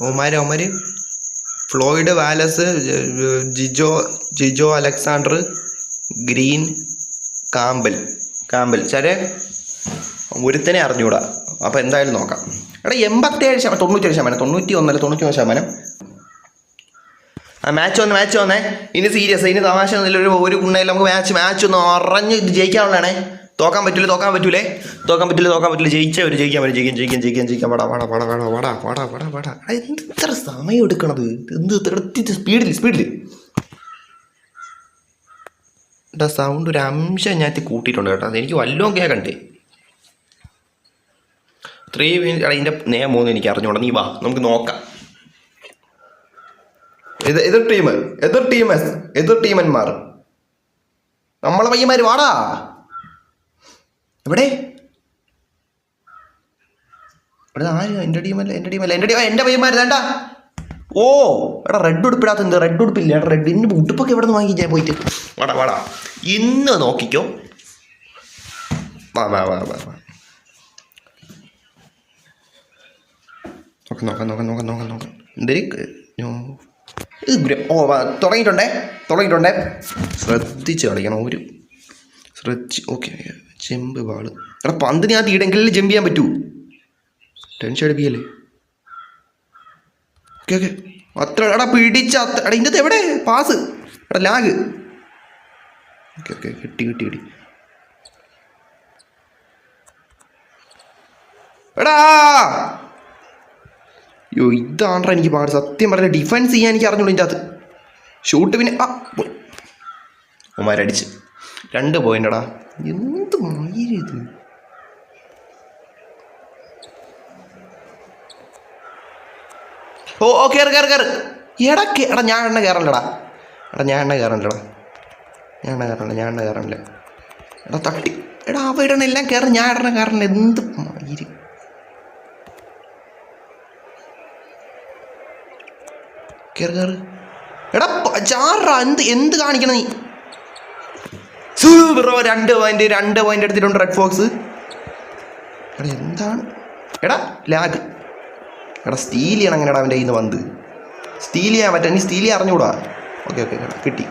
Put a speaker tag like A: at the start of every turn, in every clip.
A: Omar Omar? Floyd Wallace Jijo Jijo Alexander Green Campbell. Campbell. ചരെ ഒരുത്തനെ അറിഞ്ഞൂടാ. അപ്പോൾ എന്തായാലും നോക്കാം. എടാ എൺപത്തേഴ് ശതമാനം തൊണ്ണൂറ്റേഴ് ശതമാനം തൊണ്ണൂറ്റി ഒന്നല്ല തൊണ്ണൂറ്റി ഒന്ന് ശതമാനം. ആ മാച്ച് വന്ന് മാച്ച് വന്നേ. ഇനി സീരിയസ് ഇനി തമാശ ഒന്നുമില്ല ഒരു ഒരു കുണ്ണയിൽ നമുക്ക് മാച്ച് മാച്ച് ഒന്ന് അറിഞ്ഞ് ജയിക്കാനുള്ളതാണേ. തോക്കാൻ പറ്റില്ല തോക്കാൻ പറ്റൂലേ? തോക്കാൻ പറ്റില്ല തോക്കാൻ പറ്റില്ല ജയിച്ചേ ഒരു ജയിക്കാൻ പറ്റും ജയിക്കാൻ ജയിക്കാൻ ജയിക്കാൻ ജയിക്കാൻ. പാടാ പാടാ പാടാ പാടാ പാടാ പാടാ പാടാ പാടാ എന്ത് ഇത്ര സമയം എടുക്കണത്? എന്ത് എടുത്തിട്ട് സ്പീഡിൽ സ്പീഡിൽ എടാ സൗണ്ട് ഒരു അംശം ഞാൻ കൂട്ടിയിട്ടുണ്ട് കേട്ടോ. അതെനിക്ക് വല്ലതും കേൾക്കണ്ടേ ത്രീ മിനിറ്റ് അതിന്റെ ഇതിന്റെ മൂന്ന് എനിക്ക് അറിഞ്ഞോളാം നീ വാ നമുക്ക് നോക്കാം. ഇത് എതിർ ടീം എതിർ ടീം എതിർ ടീമന്മാർ നമ്മളെ പയ്യന്മാർ വാടാ. എവിടെ? ഇവിടെ ആര് എന്റെ ടീമല്ല എന്റെ ടീമല്ല എന്റെ ടീം എന്റെ പയ്യന്മാർ വേണ്ട ഓ എടാ റെഡ് ഉടുപ്പിടാത്ത എന്ത്? റെഡ് ഉടുപ്പില്ല? എടാ റെഡ് ഇന്ന് ഉടുപ്പൊക്കെ എവിടെ നിന്ന് വാങ്ങി ഞാൻ പോയിട്ട്. വാടാ വാടാ. ഇന്ന് നോക്കിക്കോ. വാ വാ വാ വാ വാ. നോക്കാം നോക്കാം നോക്കാം നോക്കാം നോക്കാം നോക്കാം. എന്തേരി ഓ തുടങ്ങിയിട്ടുണ്ടേ? തുടങ്ങിയിട്ടുണ്ടേ? ശ്രദ്ധിച്ച് കളിക്കണം ഒരു. ശ്രദ്ധിച്ച് ഓക്കെ. ചെമ്പ് വാൾ എടാ പന്തിന് ഞാൻ തീടെങ്കിലും ജമ്പ് ചെയ്യാൻ പറ്റൂ. ടെൻഷൻ അടിപ്പിക്കല്ലേ? Okay okay. അത്ര എടാ പിടിച്ച അത്ര എടാ ഇതിന്റെ എവിടെ? പാസ്. എടാ ലാഗ്. ഓക്കെ ഓക്കെ കിട്ടി കിട്ടി കിട്ടി. എടാ! അയ്യോ ഇതാണ്ടാ എനിക്ക് പാട്. സത്യം പറഞ്ഞ ഡിഫൻസ് ചെയ്യാൻ എനിക്ക് അറിഞ്ഞോളൂ ഇതിന്റെ അത് ഷൂട്ട് പിന്നെ ആ ഉമാരടിച്ച് രണ്ട് പോയിന്റടാ എന്ത് ഇത്? ഓ ഓ കയറ് കയറ് കയറ് എടാ എടാ ഞാൻ എണ്ണ കയറണ്ടടാ എടാ ഞാൻ എണ്ണ കയറണ്ടടാ ഞാൻ എണ്ണ കയറണ്ട ഞാൻ എണ്ണ കയറണ്ട എടാ തട്ടി. എടാ അവ ഇടണ എല്ലാം കയറി ഞാൻ ഇടണ കയറണ്ട എന്ത് മയിൽ? കയറ് കയറ് എടാ ചാറാ എന്ത് എന്ത് കാണിക്കണം നീ? ബ്രോ രണ്ട് പോയിന്റ് രണ്ട് പോയിന്റ് എടുത്തിട്ടുണ്ട് റെഡ് ഫോക്സ് എടാ എന്താണ്? എടാ ലാഗ് എടാ സ്റ്റീൽ ചെയ്യണം അങ്ങനെടാ അവന്റെ കയ്യിൽ നിന്ന് വന്ന് സ്റ്റീൽ ചെയ്യാൻ പറ്റാ നീ സ്റ്റീൽ ചെയ്യാൻ അറിഞ്ഞുകൂടാ ഓക്കെ ഓക്കെ കിട്ടി.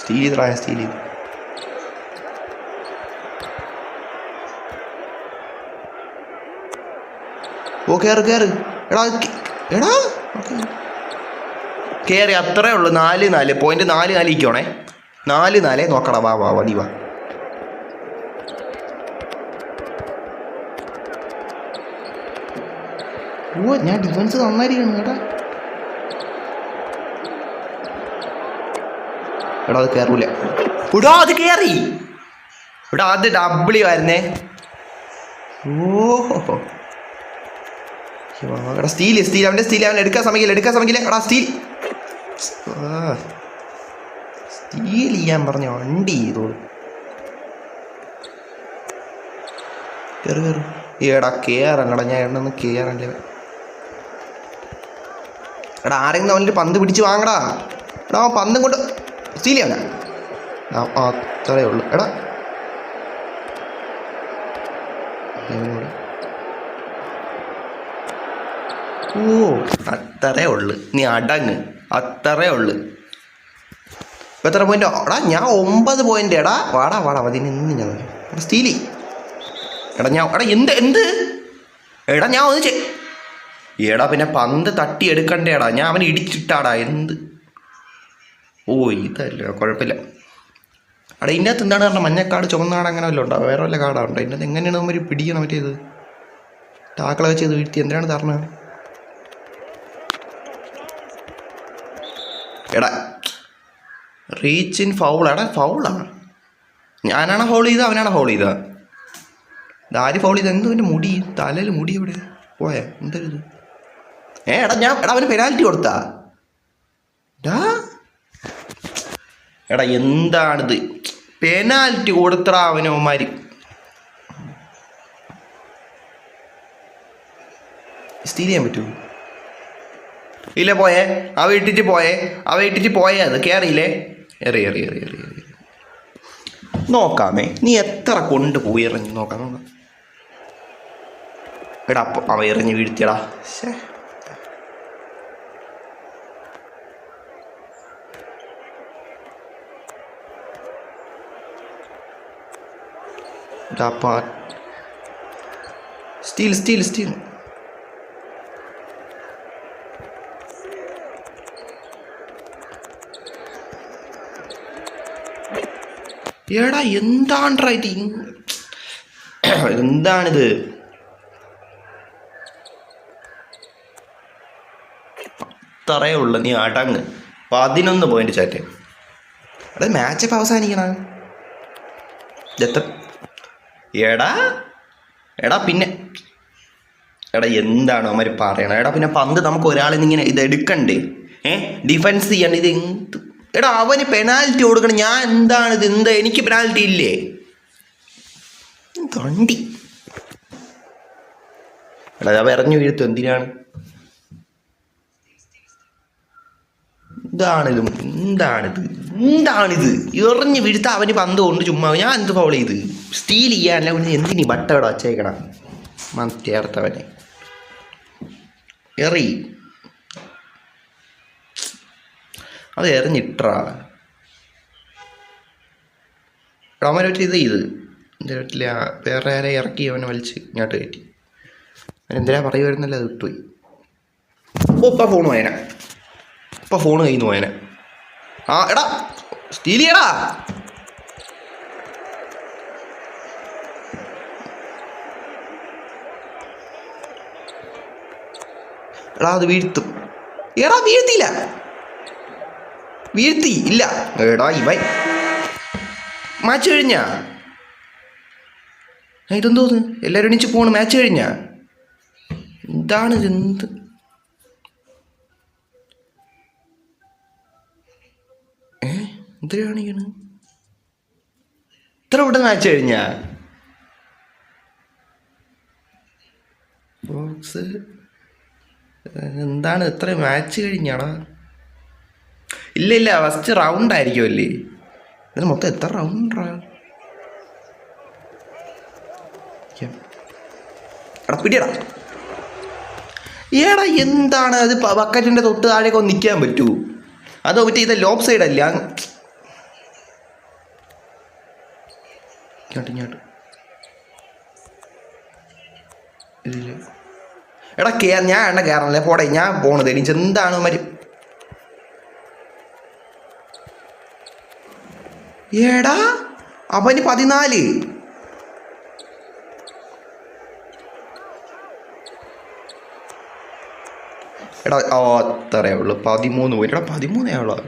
A: സ്റ്റീൽ ചെയ്തടാ സ്റ്റീൽ ചെയ്ത് ഓ കയറ് കയറ് എടാ എടാ ഓക്കെ കയറി അത്രേ ഉള്ളൂ. നാല് നാല്. പോയിന്റ് നാല് നാല് ഇരിക്കണേ നാല് നാലേ നോക്കടാ വാ വാ നീ വാ. ഓ ഞാൻ ഡിഫൻസ് നന്നായിരിക്കണം കേട്ടാ. എടാ അത് കയറൂല ഇടാ അത് കയറി ഇവിടെ അത് ഡബിളി വരുന്നേ ഓഹോ. എടാ സ്റ്റീൽ അവന്റെ സ്റ്റീൽ അവൻ എടുക്കാൻ സമയമില്ല എടുക്കാൻ സമയമില്ല. എടാ സ്റ്റീൽ സ്റ്റീൽ ചെയ്യാൻ പറഞ്ഞ വണ്ടി ചെയ്തോളൂ കയറി കയറി ഏടാ കയറല്ലടാ ഞാൻ എണ്ണൊന്ന് കയറണ്ടേ എടാ ആരെങ്കിലും അവന്റെ പന്ത് പിടിച്ച് വാങ്ങടാ. എടാ അവൻ പന്തും കൊണ്ട് സ്റ്റീൽ ആ, അത്രേ ഉള്ളൂ. എടാ. ഓ അത്രേ ഉള്ളു. നീ അടങ്ങ്. അത്രേ ഉള്ളു. എത്ര പോയിന്റ് എടാ ഞാൻ ഒമ്പത് പോയിന്റ് എടാ. വാടാ വാടാ അതിന് ഇന്ന് ഞാൻ എടാ സ്റ്റീലി. എടാ ഞാൻ എടാ എന്ത് എന്ത്? എടാ ഞാൻ ഒന്ന് ചെ പിന്നെ പന്ത് തട്ടി എടുക്കണ്ടേടാ. ഞാൻ അവനെ ഇടിച്ചിട്ടാടാ എന്ത്? ഓ ഇതല്ല കുഴപ്പമില്ല. അവിടെ ഇതിന്റെ അകത്ത് എന്താണ് പറഞ്ഞാൽ മഞ്ഞക്കാട് ചുവന്നാട് അങ്ങനെ വല്ലതും ഉണ്ടോ? വേറെ വല്ല കാടാണ്ടോ ഇതിന്റെ അകത്ത് എങ്ങനെയാണ് നമ്മൾ പിടിക്കണം മറ്റേ ടാക്കളെ വെച്ച് ചെയ്ത് വീഴ്ത്തി. എന്തിനാണ് തരണത് എടാ റീച്ച് ഇൻ ഫൗളാണ് ഫൗളാണ് ഞാനാണ് ഹോൾ ചെയ്തത് അവനാണ് ഹോൾ ചെയ്തത്? ഇതാര് ഫോൾ ചെയ്ത് എന്തോ എന്റെ മുടി തലയിൽ മുടി എവിടെ? പോയാ എന്തരുത്? ഏ എടാ ഞാൻ എടാ അവന് പെനാൽറ്റി കൊടുത്താ. ഡാ. എടാ എന്താണിത്? പെനാൽറ്റി കൊടുത്തടാ അവനവന്മാര് സ്റ്റീൽ ചെയ്യാൻ പറ്റുമോ? ഇല്ല പോയേ. അവ ഇട്ടിട്ട് പോയേ. അവ ഇട്ടിട്ട് പോയേ അത് കയറിയില്ലേ എറി എറി എറി എറി എറി. നോക്കാമേ നീ എത്ര കൊണ്ടുപോയി എറിഞ്ഞു നോക്കാം നോക്കാം. എടാ അപ്പം അവ എറിഞ്ഞ് വീഴ്ത്തിയടാ. ശേ സ്റ്റീൽ സ്റ്റീൽ സ്റ്റീൽ. എടാ എന്താണ് ഇങ്- എന്താണിത്? അത്രയേ ഉള്ളു നീ അടങ്ങ്. പതിനൊന്ന് പോയിന്റ് ചാറ്റ് അത് മാച്ച് ഇപ്പം അവസാനിക്കണ. എത്ര എടാ എടാ പിന്നെ എടാ എന്താണ് അവന്മാർ പറയണത് എടാ പിന്നെ പന്ത് നമുക്ക് ഒരാളിൽ ഇങ്ങനെ ഇത് എടുക്കണ്ടേ? ഏ? ഡിഫൻസ് ചെയ്യണ്ട ഇത് എന്ത് എടാ അവന് പെനാൽറ്റി കൊടുക്കണം. ഞാൻ എന്താണ് ഇത്? എന്താ? എനിക്ക് പെനാൽറ്റി ഇല്ലേ? തണ്ടി എടാ അവ ഇറങ്ങി വീഴ്ത്തു. എന്തിനാണ്? എന്താണിത്? എന്താണിത്? എന്താണിത്? എറിഞ്ഞ് വീഴ്ത്ത അവന് പന്ത് കൊണ്ട് ചുമ്മാ. ഞാൻ എന്ത് ഫൗൾ ചെയ്ത്? സ്റ്റീൽ ചെയ്യാനല്ല പിന്നെ എന്തിനീ ബട്ട ഇവിടെ വച്ചേക്കണം? മറ്റേർത്തവനെ എറി. അത് എറിഞ്ഞിട്ടാണ് അവനെ ഒരു ഇത് ചെയ്ത്. എന്റെ വീട്ടിൽ വേറെ ആരെ ഇറക്കി അവനെ വലിച്ച് ഇങ്ങോട്ട് കയറ്റി. അവനെന്തിനാ പറയുമായിരുന്നല്ല അത് വിട്ടുപോയി. ഓ ഇപ്പം ഫോൺ പോയന ഇപ്പം ഫോൺ കയ്യിൽ നിന്ന് ആ എടാ സ്റ്റീൽ ചെയ്യടാ. എടാ അത് വീഴ്ത്തും. എടാ വീഴ്ത്തിയില്ല. വീഴ്ത്തി ഇല്ല. എടാ ഇവൻ. മാച്ച് കഴിഞ്ഞാ. ഇതെന്തോ എല്ലാവരും എണീച്ച് പോണ്. മാച്ച് കഴിഞ്ഞാ. എന്താണ് ഇതെന്ത് ഏ എന്തിനാ കാണിക്കണ് ഇത്ര ഇവിടെ മാച്ച് കഴിഞ്ഞാ. ബോക്സ് എന്താണ്? ഇത്ര മാച്ച് കഴിഞ്ഞാടാ. ഇല്ല ഇല്ല ഫസ്റ്റ് റൗണ്ട് ആയിരിക്കുമല്ലേ ഇതിന് മൊത്തം എത്ര റൗണ്ടാ പിടിയടാ. ഏടാ എന്താണ്? അത് ബക്കറ്റിന്റെ തൊട്ട് താഴേക്ക് ഒന്ന് നിൽക്കാൻ പറ്റൂ. അതോ മറ്റേ ഇത് ലോപ്പ് സൈഡ് അല്ല? അങ്ങ് ഇങ്ങോട്ട് ഇങ്ങോട്ട്. എടാ കേ ഞാൻ എണ്ണ കയറണല്ലേ പോടെ ഞാൻ പോണത്. എനിക്ക് എന്താണ് മരി ഏടാ? അവന് പതിനാല്. എടാ ഓ അത്രയേ ഉള്ളൂ. പതിമൂന്ന് പോയി. എടാ പതിമൂന്നേ ഉള്ളൂ.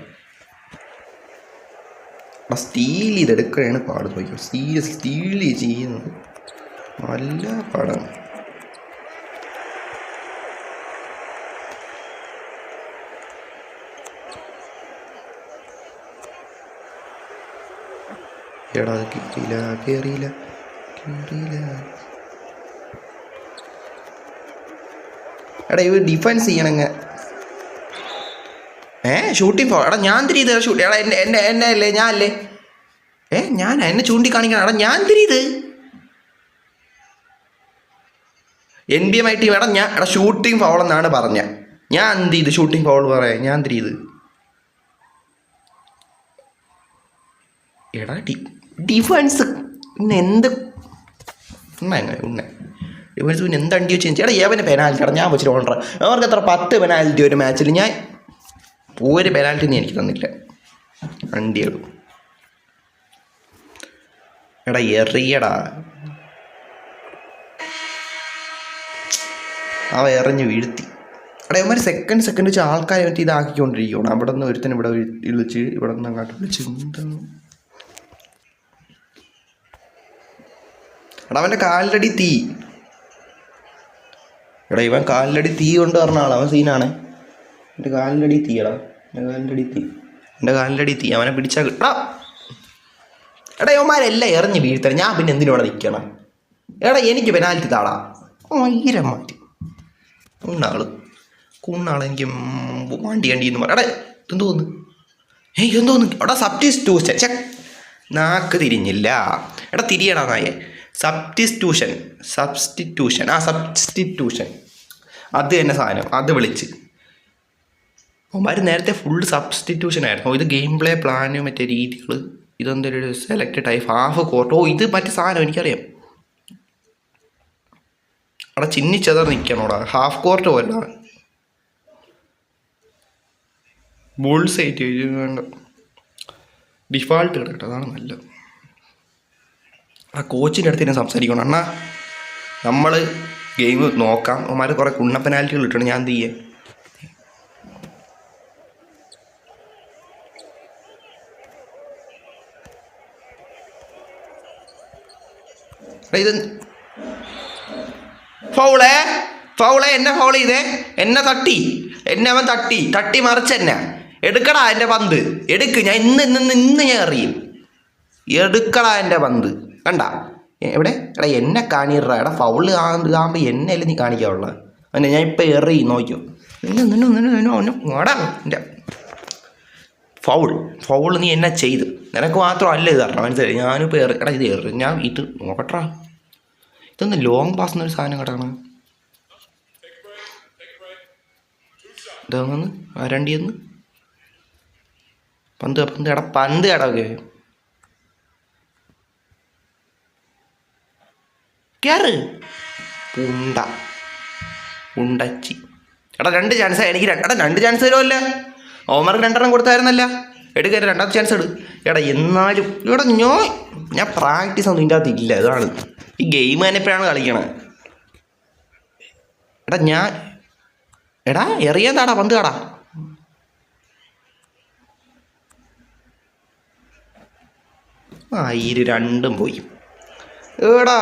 A: സ്റ്റീൽ ഇതെടുക്കുകയാണ് പാട് നോക്കിയോ സീരിയസ് സ്റ്റീൽ ചെയ്യുന്നത്. നല്ല പാടാണ്. എടാ അത് കയറിയില്ല കയറിയില്ല എടാ ഇവ ഡിഫൻസ് ചെയ്യണങ്ങ. ഏ ഷൂട്ടിംഗ് ഫോ എടാ ഞാൻ തിരി ഷൂട്ട് എടാ എന്നെ എന്നെ എന്നെ അല്ലേ ഞാൻ അല്ലേ? ഏ ഞാൻ എന്നെ ചൂണ്ടിക്കാണിക്കണം. എടാ ഞാൻ തിരി ഇത്? N B M I T എടാ ഞാൻ എടാ ഷൂട്ടിംഗ് ഫൗൾ എന്നാണ് പറഞ്ഞ. ഞാൻ എന്ത് ചെയ്ത് ഷൂട്ടിംഗ് ഫൗൾ പറയാ? ഞാൻ തിരി ഇത് എടാ ഡി ഡിഫൻസ് പിന്നെ എന്ത് ഉണ്ണ ഉണ്ണ. ഡിഫൻസ് പിന്നെ എന്ത് അണ്ടി വെച്ച് ചേട്ടാ ഏവന് പെനാൽറ്റി എടാ ഞാൻ വെച്ചിട്ട് ഓണർ അവർക്ക് എത്ര പത്ത് പെനാൽറ്റി ഒരു മാച്ചിൽ ഞാൻ ഒരു പെനാൽറ്റി എനിക്ക് തന്നില്ല. അണ്ടിയുള്ളൂ എടാ എറിയടാ. അവ എറിഞ്ഞ് വീഴ്ത്തി. അവിടെ ഇവന്മാർ സെക്കൻഡ് സെക്കൻഡ് വെച്ച് ആൾക്കാരെ ഇതാക്കിക്കൊണ്ടിരിക്കുകയാണ് അവിടെ നിന്ന് ഒരുത്തൻ ഇവിടെ വിളി- വിളിച്ച് ഇവിടെ നിന്ന് അങ്ങോട്ട് വിളിച്ച് എന്താണ്? എടാ അവന്റെ കാലിലടി തീ. എടാ ഇവൻ കാലിലടി തീ കൊണ്ട് പറഞ്ഞ ആളാ അവൻ സീനാണ്. എന്റെ കാലിലടി തീ എടാ എന്റെ കാലിലടി തീ. എന്റെ കാലിലടി തീ അവനെ പിടിച്ചാൽ എടാ. എടാ ഇവന്മാരെല്ലാം എറിഞ്ഞ് വീഴ്ത്തണം. ഞാൻ പിന്നെ എന്തിനോടെ നിൽക്കണം എടാ എനിക്ക് പെനാൽറ്റി താടാ. ഭയങ്കര മാറ്റി. കുണ്ണാൾ. കുണ്ണാൾ എനിക്ക് വാണ്ടി വണ്ടി വണ്ടി എന്ന് പറയാം എടാ എന്തോന്ന് ഏയ് എന്തോന്ന് എടാ സബ്സ്റ്റിറ്റ്യൂഷൻ ചെക്ക് നാക്ക് തിരിഞ്ഞില്ല. എടാ തിരിയടാ നായെ. സബ്സ്റ്റിറ്റ്യൂഷൻ സബ്സ്റ്റിറ്റ്യൂഷൻ ആ സബ്സ്റ്റിറ്റ്യൂഷൻ അത് തന്നെ സാധനം. അത് വിളിച്ച്. അവന്മാർ നേരത്തെ ഫുൾ സബ്സ്റ്റിറ്റ്യൂഷൻ ആയിരുന്നു. ഇത് ഗെയിം പ്ലേ പ്ലാന് മറ്റേ രീതികൾ ഇതെന്തൊരു സെലക്ട് ടൈപ്പ് ഹാഫ് കോർട്ട് ഓ ഇത് മറ്റേ സാധനം എനിക്കറിയാം. അവിടെ ചിന്നിച്ചതർ നിൽക്കണോടാ ഹാഫ് കോർട്ട് പോലെ ബോൾസ് ആയിട്ട് വേണ്ട ഡിഫാൾട്ട് കിടക്കട്ടെ അതാണ് നല്ലത്. ആ കോച്ചിന്റെ അടുത്ത് ഞാൻ സംസാരിക്കണം. അണ്ണാ നമ്മൾ ഗെയിം നോക്കാം. അവന്മാർ കുറേ കുണ്ണ പെനാൽറ്റികൾ ഇട്ടുണ്ട് ഞാൻ എന്ത് ചെയ്യേ? എടാ, ഇത് ഫൗളേ ഫൗളേ എന്നെ ഫൗൾ ചെയ്തേ? എന്നെ തട്ടി? എന്നെ അവൻ തട്ടി. തട്ടി മറിച്ചെന്നെ എടുക്കടാ എന്റെ പന്ത്. എടുക്ക്. ഞാൻ ഇന്ന് ഇന്ന് ഇന്ന് ഞാൻ അറിയും എടുക്കടാ എന്റെ പന്ത്. കണ്ട? എവിടെ? എടാ എന്നെ കാണിടാ എടാ ഫൗൾ ആകുമ്പോൾ എന്നെ അല്ലേ നീ കാണിക്കാവുള്ള? അവനെ ഞാൻ ഇപ്പം എറി നോക്കിയോ എന്റെ ഫൗൾ ഫൗൾ നീ എന്നെ ചെയ്ത്? നിനക്ക് മാത്രമല്ല ഇത് അറിയാം മനസ്സിലായി? ഞാനിപ്പോൾ എറി എടാ ഇത് എറി ഞാൻ ഇത് നോക്കട്ടാ ഇതൊന്ന് ലോങ് പാസ് എന്നൊരു സാധനം കേട്ടാണ്. ഇതാന്ന് ആരണ്ടിയെന്ന് പന്ത് പന്ത് എടാ പന്ത് എടാ ഒക്കെ കയറ് ഉണ്ട. ഉണ്ടച്ചി. എടാ രണ്ട് ചാൻസ് എനിക്ക് രണ്ട്. രണ്ട് ചാൻസ് തരുമല്ല ഓമർക്ക് രണ്ടെണ്ണം കൊടുത്തായിരുന്നല്ല? എടുക്കരുത് രണ്ടാമത്തെ ചാൻസ് എടു എടാ എന്നാലും ഇവിടെ ഞോ. ഞാൻ പ്രാക്ടീസ് ഒന്നും ഇതിന്റെ അകത്ത് ഇതാണ്. ഈ ഗെയിം തന്നെ ഇപ്പോഴാണ് കളിക്കണത് എടാ ഞാൻ എടാ എറിയാൻ താടാ പന്ത് കാടാ ആ ഇരു രണ്ടും പോയി. എടാ.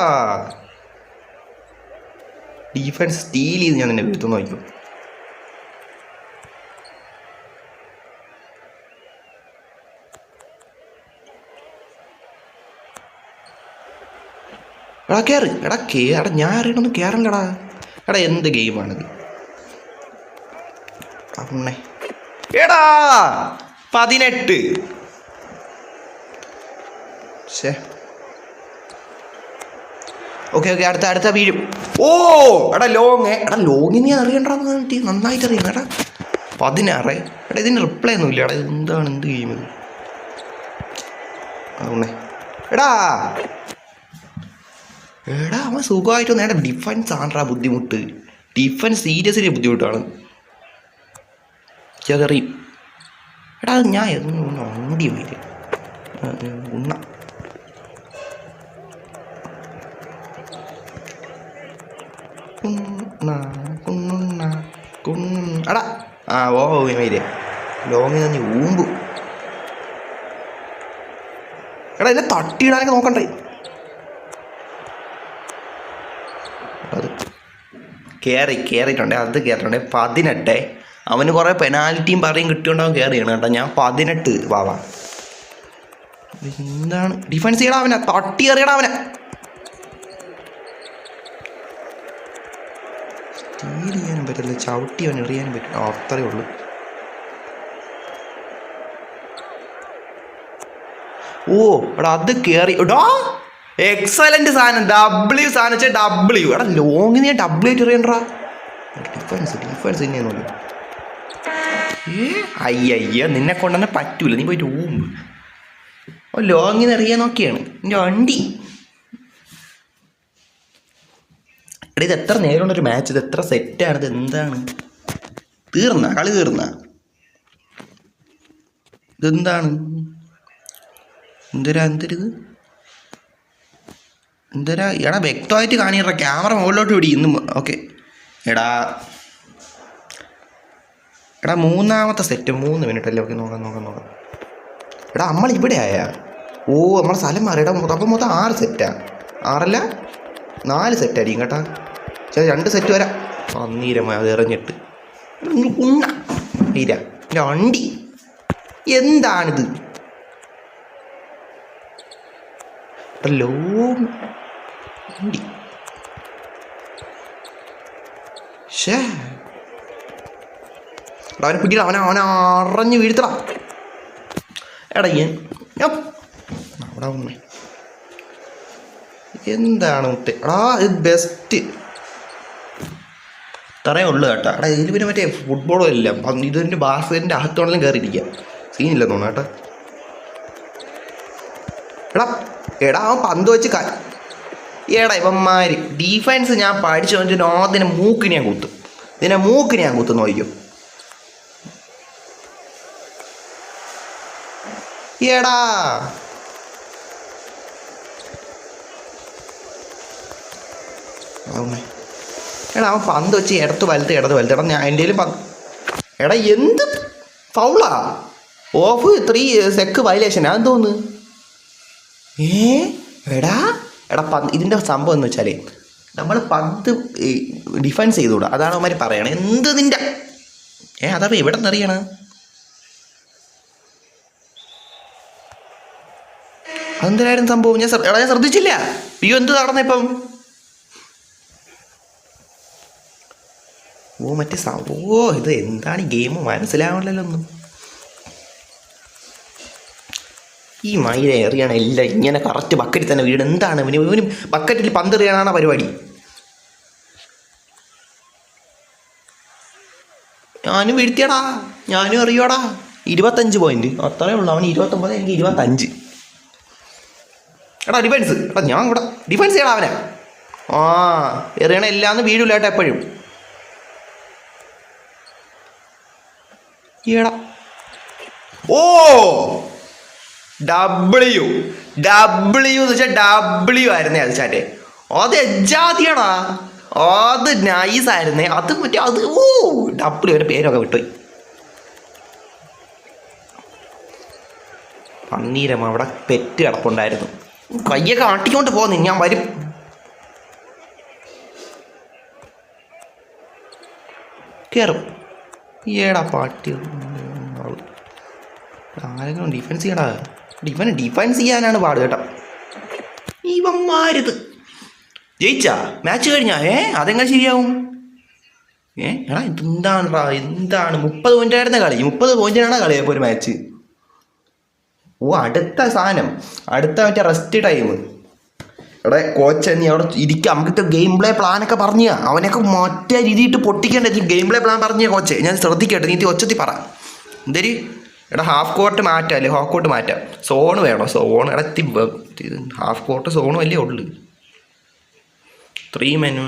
A: ഡിഫൻസ് സ്റ്റീൽ ചെയ്ത് ഞാൻ എന്നെ വീഴ്ത്തുന്നു നോക്കും എടാ കയറ് എടാ കേ എടാ ഞാൻ അറിയണമെന്ന് കയറണ്ടടാ എടാ എന്ത് ഗെയിമാണിത് അമ്മേ. എടാ പതിനെട്ട്. ശേ ഓക്കെ ഓക്കെ അടുത്ത അടുത്ത വീഴും. ഓ എടാ ലോങ് എടാ ലോങ് നീ അറിയണ്ടെന്ന് നന്നായിട്ട് അറിയണം എടാ പതിനാറ്. എടാ ഇതിന് റിപ്ലൈ ഒന്നുമില്ല എടാ ഇത് എന്താണ് എന്ത് ഗെയിം ഇത്? അതുകൊണ്ടേ എടാ. എടാ അവൻ സുഖമായിട്ട് എടാ ഡിഫൻസ് ആണ്ടാ ബുദ്ധിമുട്ട്. ഡിഫൻസ് സീരിയസ്ലി ബുദ്ധിമുട്ടാണ്. ചെറിയ എടാ ഞാൻ ഒന്നും ഓടി പോയില്ല ഉണ്ണ. എടാ ആ ഓ മൈരേ ലോങ് തന്നെ ഊമ്പു. എടാ എന്നെ തട്ടിയിടാനൊക്കെ നോക്കണ്ടേ? അത് കയറി കയറിയിട്ടുണ്ട് അത് കയറിയിട്ടുണ്ട് പതിനെട്ട്. അവന് കുറേ പെനാൽറ്റിയും പറയും കിട്ടിയുണ്ടാവും കയറിയാണ് കേട്ടോ. ഞാൻ പതിനെട്ട് വാവാ എന്താണ് ഡിഫൻസ് ചെയ്യടാ അവനെ. തട്ടി എറിയടാ അവനെ. പറ്റില്ല ചവിട്ടി അവൻ എറിയാനും പറ്റില്ല. അത്രയേ ഉള്ളൂ. ഓ എടാ അത് കയറി എടാ എക്സലന്റ് സാധനം. ഡബ്ല്യു സാധനം വെച്ചാൽ ഡബ്ല്യു എടാ ലോങ്ങിന് ഞാൻ ഡബ്ല്യു ആയിട്ട് എറിയണ്ടാ ഡിഫൻസ് ഡിഫൻസ് നോക്കി ഏ അയ്യ നിന്നെ കൊണ്ടുതന്നെ പറ്റൂല. നീ പോയിട്ട് ഓ ലോങ്ങിന് എറിയാൻ നോക്കിയാണ്. എന്റെ വണ്ടി. എടാ ഇത് എത്ര നേരമുള്ള ഒരു മാച്ച് ഇത് എത്ര സെറ്റാണ് ഇത് എന്താണ്? തീർന്ന? കളി തീർന്ന? ഇതെന്താണ്? എന്തരാ എന്തരിത് എന്തരാ? എടാ വ്യക്തമായിട്ട് കാണിയടാ. ക്യാമറ മുകളിലോട്ട് പിടി ഇന്ന് ഓക്കെ എടാ. എടാ മൂന്നാമത്തെ സെറ്റ് മൂന്ന് മിനിറ്റ് അല്ലേ? ഓക്കെ നോക്കാം നോക്കാം നോക്കാം. എടാ നമ്മൾ ഇവിടെ ആയാ? ഓ നമ്മളെ സ്ഥലം മാറി. എടാ അപ്പം മൊത്തം ആറ് സെറ്റാ ആറല്ല? നാല് സെറ്റായിരിക്കും കേട്ടാ. ചേ രണ്ട് സെറ്റ് വരാം. പന്നീരമായ അത് എറിഞ്ഞിട്ട്. ഉണ്ണ. ഇര. എന്റെ വണ്ടി എന്താണിത്? ലോ വണ്ടി ഷേ എടാ അവനെ പിടിയിട. അവനെ അവനെ അറിഞ്ഞ് വീഴ്ത്തടാ. എടാ അവിടെ എന്താണ് മുട്ട് എടാ ഇത് ബെസ്റ്റ് ഇത്രയേ ഉള്ളൂ കേട്ടോ. എടാ ഇതിൽ പിന്നെ മറ്റേ ഫുട്ബോളും ഇല്ല. ഇതിന്റെ ബാസ്കറ്റിന്റെ അകത്തോണെങ്കിലും കയറിയിരിക്കുക സീനില്ല തോന്നുന്നു കേട്ടോ. എടാ എടാ അവൻ പന്ത് വെച്ച് ക ഏടാ ഇവന്മാര്. ഡിഫൻസ് ഞാൻ പഠിച്ചു വന്നിട്ട് അതിനെ മൂക്കിന് ഞാൻ കുത്തും. ഇതിനെ മൂക്കിന് ഞാൻ കുത്തും നോക്കിയോ ഏടാ ആവുന്നേ. എടാ അവൻ പന്ത് വെച്ച് ഇടത്ത് വലത്ത് ഇടത്ത് വലത്ത്. എടാ ഞാൻ എന്റെ പന്ത് എടാ എന്ത് ഫൗളാ? ഓഫ് ത്രീ സെക്ക് വയലേഷൻ അത് തോന്നുന്നു ഏ? എടാ എടാ പന്ത് ഇതിന്റെ സംഭവം എന്ന് വെച്ചാൽ നമ്മൾ പന്ത് ഡിഫൻസ് ചെയ്തുകൂടാ. അതാണ് അവന്മാർ പറയണേ. എന്ത് നിന്റെ ഏ അതപ്പോൾ എവിടെ നിന്നറിയണ അതെന്തിനായിരുന്നു സംഭവം? ഞാൻ എടാ ഞാൻ ശ്രദ്ധിച്ചില്ല. അയ്യോ എന്ത് നടന്ന ഓ മറ്റേ ഓ ഇത് എന്താണ് ഗെയിം മനസ്സിലാവണല്ലോ ഒന്നും. ഈ മൈര എറിയണ എല്ലാം ഇങ്ങനെ കറക്റ്റ് ബക്കറ്റിൽ തന്നെ വീട് എന്താണ് ഇവന്? ഇവന് ബക്കറ്റിൽ പന്തെറിയാനാണ് പരിപാടി? ഞാനും വീഴ്ത്തിയടാ. ഞാനും എറിയോടാ ഇരുപത്തഞ്ച് പോയിന്റ് അത്രേ ഉള്ളൂ. അവന് ഇരുപത്തൊമ്പത് എനിക്ക് ഇരുപത്തഞ്ച്. എടാ ഡിഫൻസ് എടാ ഞാൻ ഇവിടെ ഡിഫൻസ് ചെയ്യടാ അവനെ. ആ എറിയണ എല്ലാന്ന് വീഴില്ല കേട്ടോ എപ്പോഴും. ഈടാ ഓ ഡബ്ല്യു ഡബ്ല്യു എന്ന് വെച്ചാൽ ഡബ്ല്യു ആയിരുന്നേ അത് ചാറ്റേ അത് എജാതിയാടാ അത് നൈസ് ആയിരുന്നേ. അത് മറ്റേ അത് ഓ ഡബ്ല്യു അവരുടെ പേരൊക്കെ വിട്ടുപോയി. പന്നീരം അവിടെ പെറ്റ് കിടപ്പുണ്ടായിരുന്നു. കയ്യൊക്കെ കാട്ടിക്കൊണ്ട് പോന്നു ഞാൻ വരും. കയറും ഏടാ പാട്ടി. ആരെങ്കിലും ഡിഫൻസ് ചെയ്യടാ. ഡിഫൻ ഡിഫൻസ് ചെയ്യാനാണ് പാട് കേട്ടോ. ഇവന്മാരിത്. ജയിച്ചാ? മാച്ച് കഴിഞ്ഞാ? ഏ? അതെങ്ങനെ ശരിയാവും? ഏ? എടാ ഇതെന്താണെടാ? എന്താണ്? മുപ്പത് പോയിന്റായിരുന്ന കളി. മുപ്പത് പോയിന്റിനാണ് കളി അപ്പോൾ ഒരു മാച്ച് ഓ അടുത്ത സാധനം. അടുത്ത മറ്റേ റെസ്റ്റ് ടൈം എടാ കോച്ച് നീ അവിടെ ഇരിക്കുക നമുക്ക് ഗെയിം പ്ലേ പ്ലാനൊക്കെ പറഞ്ഞ അവനൊക്കെ മറ്റേ രീതിയിട്ട് പൊട്ടിക്കേണ്ട ഗെയിം പ്ലേ പ്ലാൻ പറഞ്ഞ കോച്ച് ഞാൻ ശ്രദ്ധിക്കട്ടെ നീ ഒച്ചത്തി പറ. എന്തേരി? എടാ ഹാഫ് കോർട്ട് മാറ്റാം അല്ലേ? ഹാഫ് കോർട്ട് മാറ്റാം. സോണ് വേണോ? സോൺ എടാ തി ഹാഫ് കോർട്ട് സോണ് വലിയ ഉള്ളു. ത്രീ മെനു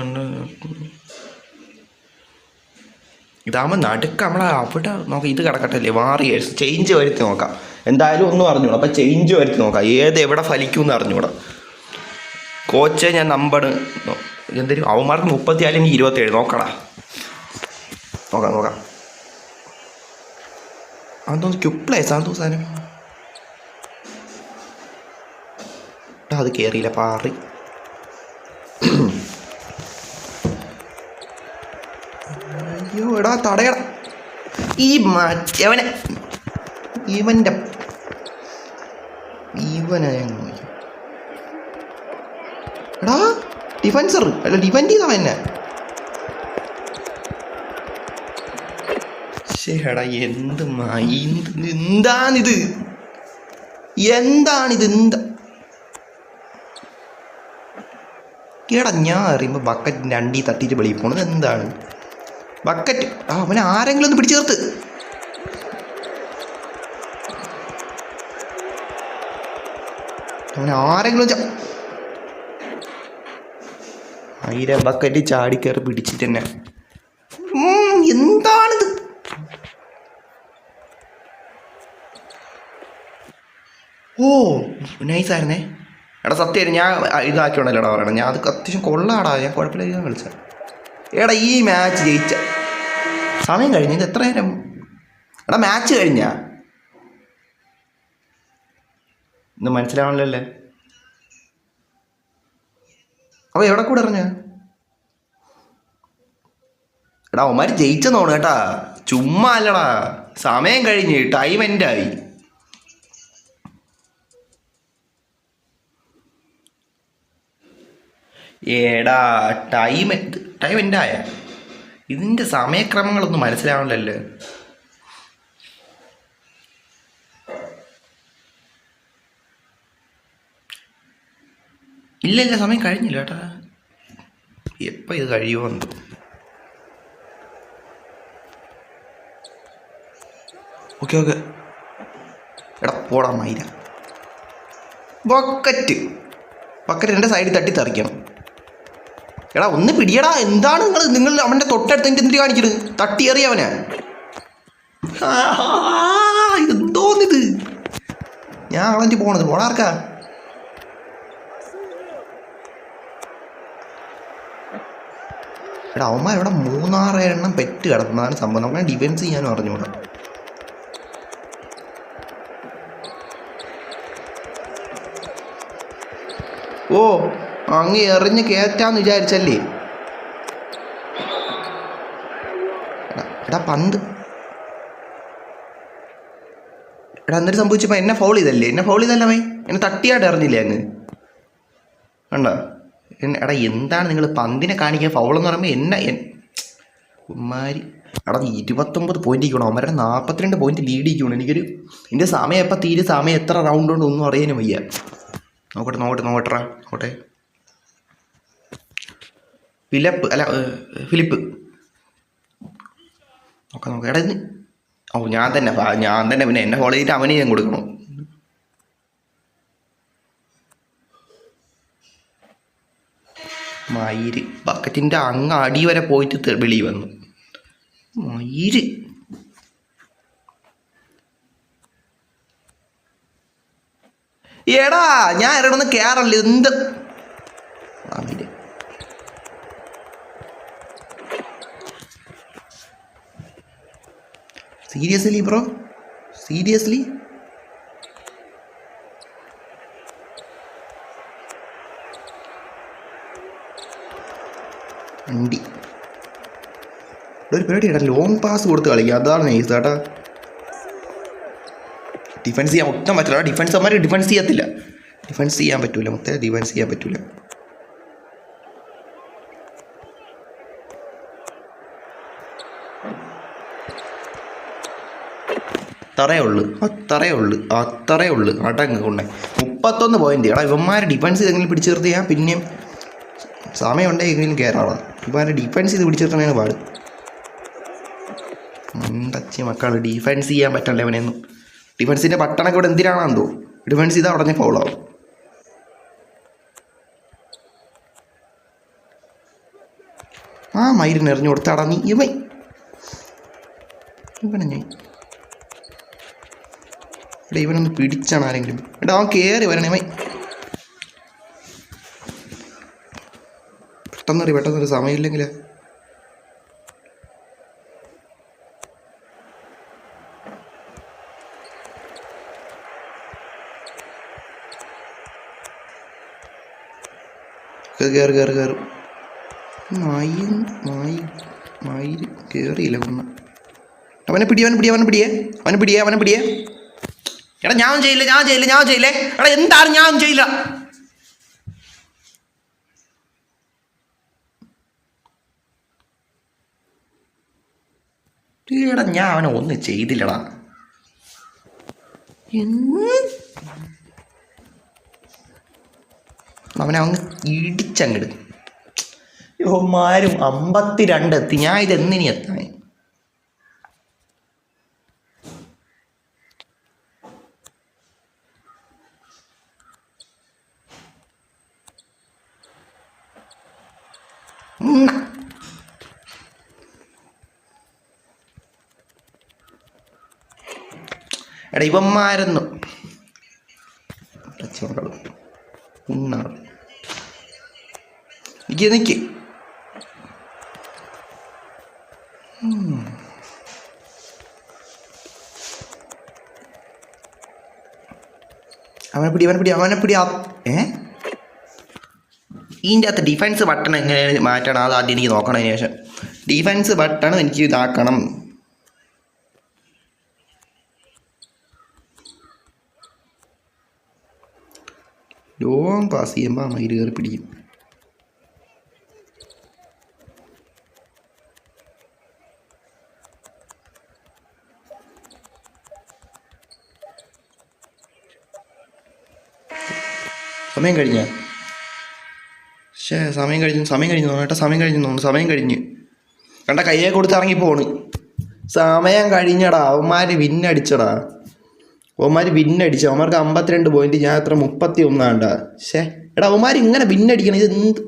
A: ഇതാകുമ്പോൾ നടുക്ക് നമ്മളെ അവിടെ നോക്കാം ഇത് കിടക്കട്ടെ അല്ലേ? മാറി ചേഞ്ച് വരുത്തി നോക്കാം. എന്തായാലും ഒന്നും അറിഞ്ഞൂടാ അപ്പം ചേഞ്ച് വരുത്തി നോക്കാം. ഏത് എവിടെ ഫലിക്കും എന്ന് അറിഞ്ഞൂടാ കോച്ച് ഞാൻ നമ്പർ എന്തൊരു അവന്മാർക്ക് മുപ്പത്തി അല്ലെങ്കിൽ ഇരുപത്തേഴ് നോക്കടാ. നോക്കാം നോക്കാം. അതൊന്ന് ക്യുപ്ലേസ് അതെന്തോ സാധനം? അത് കയറിയില്ല പാറി. അയ്യോ എടാ തടയട. ഈ മറ്റവനെ. ഇവന്റെ ഇവനെ ഞാൻ നോക്കി. എടാ ഡിഫൻസർ. അല്ല ഡിഫൻഡ് ചെയ്താ എന്നെ ശരിടാ എന്ത് മൈൻഡ് എന്താണിത്? എന്താണിത്? എന്താ? എടാ ഞാൻ അറിയുമ്പോൾ ബക്കറ്റ് രണ്ടി തട്ടിയിട്ട് വെളിയിൽ പോണത് എന്താണ്? ബക്കറ്റ്. ആ അവനെ ആരെങ്കിലും ഒന്ന് പിടിച്ചു ചേർത്ത് അവനെ ആരെങ്കിലും ആയിരം ബക്കറ്റ് ചാടി കയറി പിടിച്ചിട്ട് തന്നെ. എന്താണിത്? ഓ നൈസായിരുന്നേ എടാ സത്യം ഞാൻ ഇതാക്കിയോണ്ടല്ലോടാ പറയണം. ഞാൻ അത് അത്യാവശ്യം കൊള്ളാടാ. ഞാൻ കുഴപ്പമില്ല ഞാൻ കളിച്ച എടാ ഈ മാച്ച് ജയിച്ച സമയം കഴിഞ്ഞ ഇത് എത്ര നേരം? എടാ മാച്ച് കഴിഞ്ഞ? ഇന്ന് മനസ്സിലാവണല്ലോ അപ്പോൾ എവിടെ കൂടെ ഇറങ്ങ എടാ ഒമാര് ജയിച്ചെന്ന് തോന്നുന്നു കേട്ടാ. ചുമ്മാ അല്ലടാ. സമയം കഴിഞ്ഞ് ടൈം എൻഡായി ഏടാ ടൈം ടൈം എൻഡായ ഇതിന്റെ സമയക്രമങ്ങളൊന്നും മനസ്സിലാവണല്ലോ ഇല്ല ഇല്ല സമയം കഴിഞ്ഞില്ല കേട്ടാ. എപ്പോൾ ഇത് കഴിയുമോ എന്തോ ഓക്കെ ഓക്കെ. എടാ പോടാ മൈര. ബക്കറ്റ്. ബക്കറ്റ് എന്റെ സൈഡിൽ തട്ടി തെറിക്കണം. എടാ ഒന്ന് പിടിയടാ. എന്താണ് നിങ്ങൾ നിങ്ങൾ അവന്റെ തൊട്ടടുത്ത് എനിക്ക് എന്തിനു കാണിക്കുന്നത് തട്ടിയേറിയ അവനെ. ആ, എന്തോന്നിത് ഞാൻ കളഞ്ഞു പോണത്. പോടാർക്കാ എടാ അവന്മാർ ഇവിടെ മൂന്നാറ് എണ്ണം പെറ്റ് കിടക്കുന്നതാണ് സംഭവം. നമ്മളെ ഡിഫൻസ് ചെയ്യാനും അറിഞ്ഞൂടാ ഓ അങ്ങ് എറിഞ്ഞ് കയറ്റാന്ന് വിചാരിച്ചല്ലേ? എടാ, പന്ത്. എടാ എന്നിട്ട് സംഭവിച്ചപ്പോൾ എന്നെ ഫൗൾ ചെയ്തല്ലേ? എന്നെ ഫൗൾ ചെയ്തല്ല മൈ? എന്നെ തട്ടിയാട്ട് എറിഞ്ഞില്ലേ അങ്ങ്? കണ്ടോ? എടാ എന്താണ് നിങ്ങൾ പന്തിനെ കാണിക്കാൻ ഫൗൾ എന്ന് പറയുമ്പോൾ എന്നെ ഉമ്മാരി. എടാ ഇരുപത്തൊമ്പത് പോയിന്റ് ഇരിക്കണം? അവന്മാരുടെ നാൽപ്പത്തിരണ്ട് പോയിന്റ് ലീഡ് ഇരിക്കണം? എനിക്കൊരു എന്റെ സമയം എപ്പോൾ തീരെ? സമയം എത്ര റൗണ്ട് ഉണ്ട് ഒന്നും അറിയാനും വയ്യ. നോക്കട്ടെ നോക്കട്ടെ നോക്കട്ടെ നോക്കട്ടെ. ഫിലപ്പ് അല്ല ഫിലിപ്പ്. നോക്കാം നോക്കാം. എടാ ഓ ഞാൻ തന്നെ ഞാൻ തന്നെ പിന്നെ എന്നെ ഫോളോ ചെയ്തിട്ട് അവന് ഞാൻ കൊടുക്കണം. മയിര്. ബക്കറ്റിന്റെ അങ്ങ് അടി വരെ പോയിട്ട് വെളി വന്നു. മയിര്. എടാ ഞാൻ ഇറങ്ങുന്ന കേറല്ല എന്ത്? സീരിയസ്ലി ബ്രോ സീരിയസ്ലി വണ്ടി. ഒരു പരിപാടി കേട്ടാ ലോങ് പാസ് കൊടുത്ത് കളിക്കുക അതാണ് നൈസ് കേട്ടാ. ഡിഫൻസ് ചെയ്യാൻ ഒട്ടും പറ്റില്ല. ഡിഫൻസ് അവന്മാർ ഡിഫെൻസ് ചെയ്യത്തില്ല. ഡിഫെൻസ് ചെയ്യാൻ പറ്റൂല മൊത്തം ഡിഫെൻസ് ചെയ്യാൻ പറ്റൂല. അത്രയുള്ളു അത്രയുള്ളു അത്രയേ ഉള്ളു. അടങ്ങ് കൊണ്ടേ. മുപ്പത്തൊന്ന് പോയിന്റ് എടാ ഇവന്മാരെ ഡിഫൻസ് ഇതെങ്കിലും പിടിച്ചു നിർത്തിയാൽ പിന്നെയും സമയമുണ്ടെങ്കിൽ എങ്കിലും കയറാളാ ഇവന്മാരെ ഡിഫൻസ് ചെയ്ത് പിടിച്ചു നിർത്തണേണ് പാട് മണ്ടച്ചി മക്കൾ ഡിഫൻസ് ചെയ്യാൻ പറ്റണ്ടേ അവനെയൊന്നും ഡിഫൻസിന്റെ ബട്ടണൊക്കെ ഇവിടെ എന്തിനാണെന്തോ ഡിഫൻസ് ചെയ്താൽ ഉടനെ ഫൗളാവും ആ മയിലിന് എറിഞ്ഞു കൊടുത്താടാ നീ ഇവൻ. ഇവനെ ഇവനൊന്ന് പിടിച്ചാണ് ആരെങ്കിലും. എടാ അവൻ കയറി വരണേ മൈ. പെട്ടെന്നൊരു പെട്ടെന്നൊരു സമയമില്ലെങ്കിൽ കയറി കയറി കയറി മായി മായി മായി കയറിയില്ല ഒന്ന്. അവനെ പിടി അവനെ പിടിയെ അവനെ പിടിയെ. അവനെ പിടിയെ അവനെ പിടിയെ. എടാ ഞാൻ ചെയ്യില്ല ഞാൻ ചെയ്യില്ല ഞാൻ ചെയ്യില്ലേ. എടാ എന്താണ് ഞാൻ ചെയ്യില്ല? ഞാൻ അവനെ ഒന്നും ചെയ്തില്ലടാ. എന്ത്? അവനെ അങ്ങ് ഇടിച്ചങ്ങട്. യോമാരും അമ്പത്തിരണ്ട് എത്തി. ഞാൻ ഇത് എന്നിനി എത്താൻ. എടാ ഇവന്മാരെന്നു മക്കളും ഉണ്ണാറ് നിക്ക് നിക്ക് ഉം. അവനെ പിടി അവനെ പിടി അവനെ പിടി ആ- ഏ ഇതിന്റെ അകത്ത് ഡിഫൻസ് ബട്ടൺ എങ്ങനെ മാറ്റണം അത് ആദ്യം എനിക്ക് നോക്കണം അതിന് ശേഷം. ഡിഫൻസ് ബട്ടൺ എനിക്ക് ഇതാക്കണം. ലോങ് പാസ് ചെയ്യുമ്പോൾ ആ മയിൽ കയറി പിടിക്കും. സമയം കഴിഞ്ഞ. പക്ഷേ സമയം കഴിഞ്ഞു സമയം കഴിഞ്ഞു തോന്നുന്നു ഏട്ടാ സമയം കഴിഞ്ഞു തോന്നുന്നു സമയം കഴിഞ്ഞ്. കണ്ട കയ്യെ കൊടുത്ത് ഇറങ്ങി പോണ്. സമയം കഴിഞ്ഞടാ അവന്മാര് വിന്നടിച്ചടാ. അവന്മാർ വിന്നടിച്ചു അവന്മാർക്ക് അമ്പത്തിരണ്ട് പോയിന്റ് ഞാൻ എത്ര മുപ്പത്തി ഒന്നാണ്ടാ ശേ എടാ അവന്മാർ ഇങ്ങനെ വിന്നടിക്കണം ഇത് എന്ത്?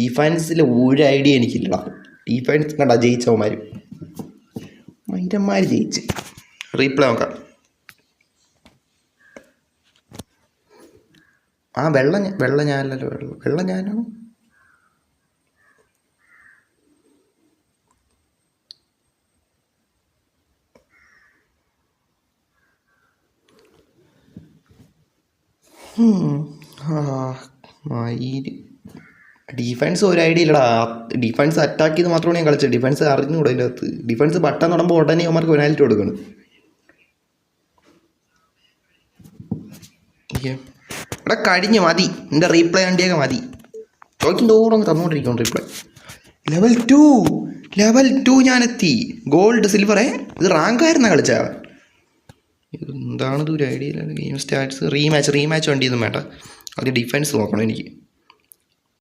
A: ഡിഫൻസിൽ ഒരു ഐഡിയ എനിക്കില്ലടാ. ഡിഫൻസ് കണ്ട ജയിച്ചവന്മാർ മൈരന്മാർ ജയിച്ച്. റീപ്ലേ നോക്കാം. ആ വെള്ള വെള്ള ഞാനല്ലോ വെള്ള വെള്ള ഞാനാണ്? ഡിഫൻസ് ഒരു ഐഡിയ ഇല്ലടാ. ഡിഫൻസ് അറ്റാക്ക് ചെയ്ത് മാത്രമാണ് ഞാൻ കളിച്ചത്. ഡിഫൻസ് അറിഞ്ഞുകൂടാ അതിന്റെ അകത്ത്. ഡിഫൻസ് ബട്ടൺ തുടങ്ങുമ്പോൾ ഉടനെ അവന്മാർക്ക് പെനാൽറ്റി കൊടുക്കണം. ഓക്കെ എടാ കഴിഞ്ഞ് മതി. എന്റെ റീപ്ലൈ വണ്ടിയൊക്കെ മതി. ചോദിക്കും തോറും തന്നുകൊണ്ടിരിക്കും reply level two level two ഞാനെത്തി. Gold സിൽവറേ ഇത് റാങ്ക് ആയിരുന്നാ കളിച്ചാ ഇത് ഒരു idea game stats rematch rematch വണ്ടിയൊന്നും വേണ്ട അത് ഡിഫൻസ് നോക്കണം എനിക്ക്.